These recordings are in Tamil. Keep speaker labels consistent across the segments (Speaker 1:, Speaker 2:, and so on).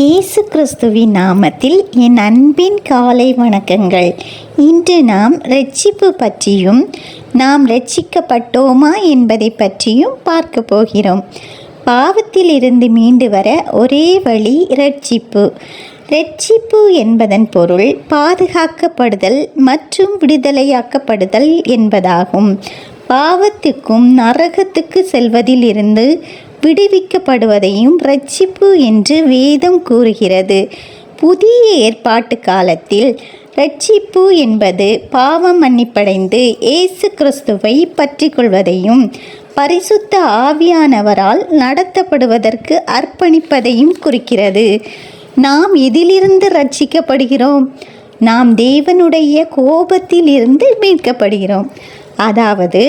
Speaker 1: இயேசு கிறிஸ்துவின் நாமத்தில் என் அன்பின் காலை வணக்கங்கள். இன்று நாம் ரட்சிப்பு பற்றியும் நாம் ரட்சிக்கப்பட்டோமா என்பதை பற்றியும் பார்க்க போகிறோம். பாவத்திலிருந்து மீண்டு வர ஒரே வழி ரட்சிப்பு ரட்சிப்பு என்பதன் பொருள் பாதுகாக்கப்படுதல் மற்றும் விடுதலையாக்கப்படுதல் என்பதாகும். பாவத்துக்கும் நரகத்துக்கு செல்வதிலிருந்து விடுவிக்கப்படுவதையும் ரட்சிப்பு என்று வேதம் கூறுகிறது. புதிய ஏற்பாட்டு காலத்தில் ரட்சிப்பு என்பது பாவம் மன்னிப்படைந்து இயேசு கிறிஸ்துவை பற்றி கொள்வதையும் பரிசுத்த ஆவியானவரால் நடத்தப்படுவதற்கு அர்ப்பணிப்பதையும் குறிக்கிறது. நாம் எதிலிருந்து ரட்சிக்கப்படுகிறோம்? நாம் தேவனுடைய கோபத்தில் இருந்து மீட்கப்படுகிறோம். அதாவது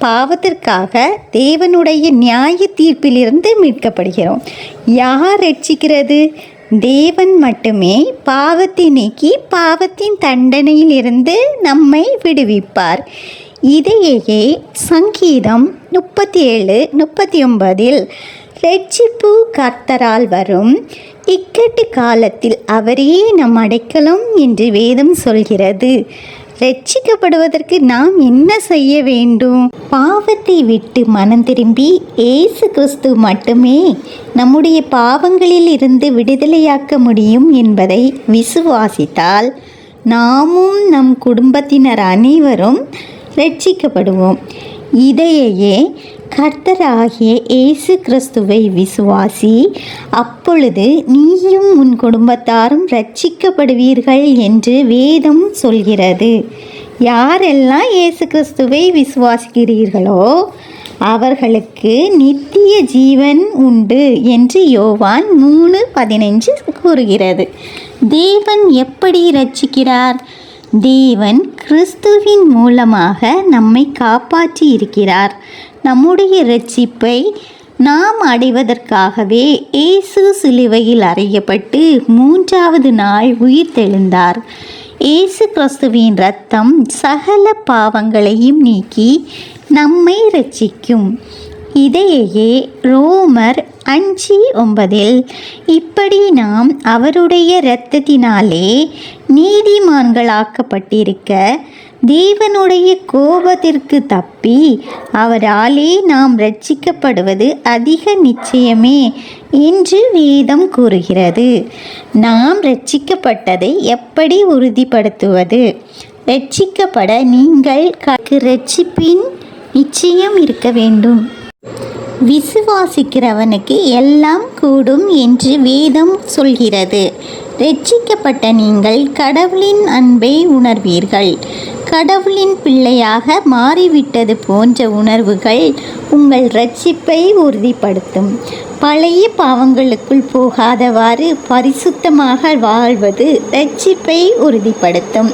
Speaker 1: பாவத்திற்காக தேவனுடைய நியாய தீர்ப்பிலிருந்து மீட்கப்படுகிறோம். யார் ரட்சிக்கிறது? தேவன் மட்டுமே பாவத்தை நீக்கி பாவத்தின் தண்டனையிலிருந்து நம்மை விடுவிப்பார். இதையே சங்கீதம் முப்பத்தி ஏழு முப்பத்தி ஒன்பதில் ரட்சிப்பு கர்த்தரால் வரும். இக்கட்டு காலத்தில் அவரே நம் அடைக்கலம் என்று வேதம் சொல்கிறது. ரட்சிக்கப்படுவதற்கு நாம் என்ன செய்ய வேண்டும்? பாவத்தை விட்டு மனம் திரும்பி ஏசு கிறிஸ்து மட்டுமே நம்முடைய பாவங்களில் இருந்து விடுதலையாக்க முடியும் என்பதை விசுவாசித்தால் நாமும் நம் குடும்பத்தினர் அனைவரும் ரட்சிக்கப்படுவோம். இதையே கர்த்தராகிய இயேசு கிறிஸ்துவை விசுவாசி அப்பொழுது நீயும் உன் குடும்பத்தாரும் ரட்சிக்கப்படுவீர்கள் என்று வேதம் சொல்கிறது. யாரெல்லாம் இயேசு கிறிஸ்துவை விசுவாசிக்கிறீர்களோ அவர்களுக்கு நித்திய ஜீவன் உண்டு என்று யோவான் மூணு பதினைஞ்சு கூறுகிறது. தேவன் எப்படி ரட்சிக்கிறார் தேவன் கிறிஸ்துவின் மூலமாக நம்மை காப்பாற்றி இருக்கிறார் நம்முடைய இரட்சிப்பை நாம் அடைவதற்காகவே இயேசு சிலுவையில் அறையப்பட்டு மூன்றாவது நாள் உயிர் தெழுந்தார். இயேசு கிறிஸ்துவின் ரத்தம் சகல பாவங்களையும் நீக்கி நம்மை ரட்சிக்கும் இதையே ரோமர் அஞ்சு ஒன்பதில் இப்படி நாம் அவருடைய இரத்தத்தினாலே நீதிமான்களாக்கப்பட்டிருக்க தேவனுடைய கோபத்திற்கு தப்பி அவராலே நாம் ரட்சிக்கப்படுவது அதிக நிச்சயமே என்று வேதம் கூறுகிறது. நாம் ரட்சிக்கப்பட்டதை எப்படி உறுதிப்படுத்துவது? ரட்சிக்கப்பட நீங்கள் ரட்சிப்பின் நிச்சயம் இருக்க வேண்டும். விசுவாசிக்கிறவனுக்கு எல்லாம் கூடும் என்று வேதம் சொல்கிறது. ரட்சிக்கப்பட்ட நீங்கள் கடவுளின் அன்பை உணர்வீர்கள். கடவுளின் பிள்ளையாக மாறிவிட்டது போன்ற உணர்வுகள் உங்கள் ரட்சிப்பை உறுதிப்படுத்தும். பழைய பாவங்களுக்குள் போகாதவாறு பரிசுத்தமாக வாழ்வது ரட்சிப்பை உறுதிப்படுத்தும்.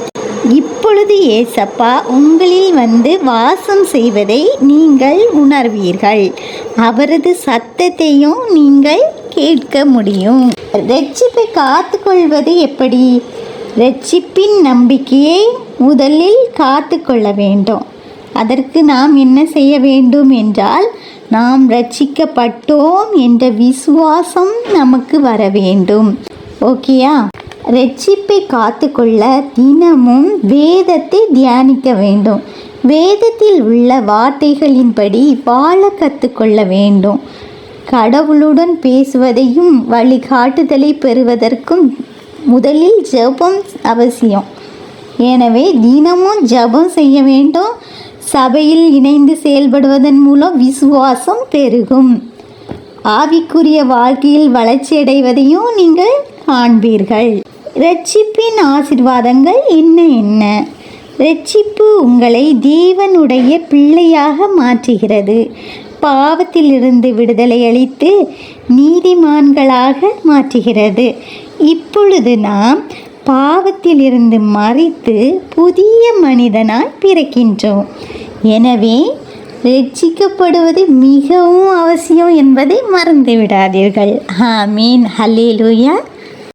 Speaker 1: இப் இப்பொழுது ஏசப்பா உங்களில் வந்து வாசம் செய்வதை நீங்கள் உணர்வீர்கள். அவரது சத்தத்தையும் நீங்கள் கேட்க முடியும். ரட்சிப்பை காத்து கொள்வது எப்படி? ரட்சிப்பின் நம்பிக்கையை முதலில் காத்து கொள்ள வேண்டும். அதற்கு நாம் என்ன செய்ய வேண்டும் என்றால் நாம் ரட்சிக்கப்பட்டோம் என்ற விசுவாசம் நமக்கு வர வேண்டும். ஓகேயா? ரட்சிப்பை காத்துக்கொள்ள தினமும் வேதத்தை தியானிக்க வேண்டும். வேதத்தில் உள்ள வார்த்தைகளின்படி வாழ கற்றுக்கொள்ள வேண்டும். கடவுளுடன் பேசுவதையும் வழிகாட்டுதலை பெறுவதற்கும் முதலில் ஜெபம் அவசியம். எனவே தினமும் ஜெபம் செய்ய வேண்டும். சபையில் இணைந்து செயல்படுவதன் மூலம் விசுவாசம் பெருகும். ஆவிக்குரிய வாழ்க்கையில் வளர்ச்சியடைவதையும் நீங்கள் காண்பீர்கள். ரட்சிப்பின் ஆசிர்வாதங்கள் என்ன என்ன? ரட்சிப்பு உங்களை தேவனுடைய பிள்ளையாக மாற்றுகிறது. பாவத்திலிருந்து விடுதலை அளித்து நீதிமான்களாக மாற்றுகிறது. இப்பொழுது நாம் பாவத்திலிருந்து மறித்து புதிய மனிதனாய் பிறக்கின்றோம். எனவே ரட்சிக்கப்படுவது மிகவும் அவசியம் என்பதை மறந்து விடாதீர்கள் ஹலே லூயா